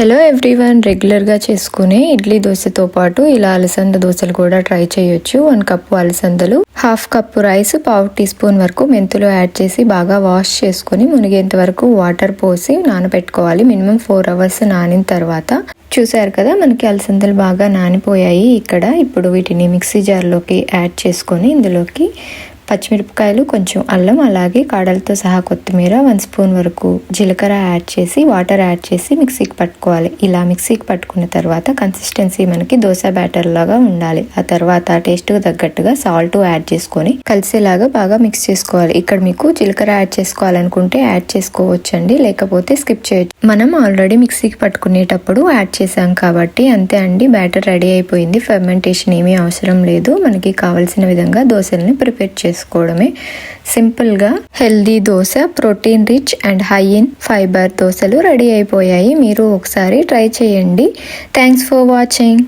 Hello everyone రెగ్యులర్గా చేసుకునే ఇడ్లీ దోశతో పాటు ఇలా అలసంద దోశలు కూడా ట్రై చేయొచ్చు. వన్ కప్పు అలసందలు హాఫ్ కప్పు రైస్ పావు టీ స్పూన్ వరకు మెంతులు యాడ్ చేసి బాగా వాష్ చేసుకుని మునిగేంత వరకు వాటర్ పోసి నానబెట్టుకోవాలి. మినిమం ఫోర్ అవర్స్ నానిన తర్వాత. చూసారు కదా మనకి అలసందలు బాగా నానిపోయాయి. ఇక్కడ ఇప్పుడు వీటిని మిక్సీ జార్లోకి యాడ్ చేసుకొని ఇందులోకి పచ్చిమిరపకాయలు కొంచెం అల్లం అలాగే కాడలతో సహా కొత్తిమీర వన్ స్పూన్ వరకు జీలకర్ర యాడ్ చేసి వాటర్ యాడ్ చేసి మిక్సీకి పట్టుకోవాలి. ఇలా మిక్సీకి పట్టుకున్న తర్వాత కన్సిస్టెన్సీ మనకి దోశ బ్యాటర్ లాగా ఉండాలి. ఆ తర్వాత టేస్ట్కి తగ్గట్టుగా సాల్ట్ యాడ్ చేసుకొని కలిసేలాగా బాగా మిక్స్ చేసుకోవాలి. ఇక్కడ మీకు జీలకర్ర యాడ్ చేసుకోవాలనుకుంటే యాడ్ చేసుకోవచ్చు అండి లేకపోతే స్కిప్ చేయొచ్చు. మనం ఆల్రెడీ మిక్సీకి పట్టుకునేటప్పుడు యాడ్ చేసాం కాబట్టి అంతే అండి బ్యాటర్ రెడీ అయిపోయింది. ఫెర్మెంటేషన్ ఏమీ అవసరం లేదు. మనకి కావాల్సిన విధంగా దోశల్ని ప్రిపేర్ చేసుకోవడమే. సింపుల్గా healthy dosa protein rich and high in fibre దోశలు రెడీ అయిపోయాయి. మీరు ఒకసారి ట్రై చేయండి. Thanks for watching.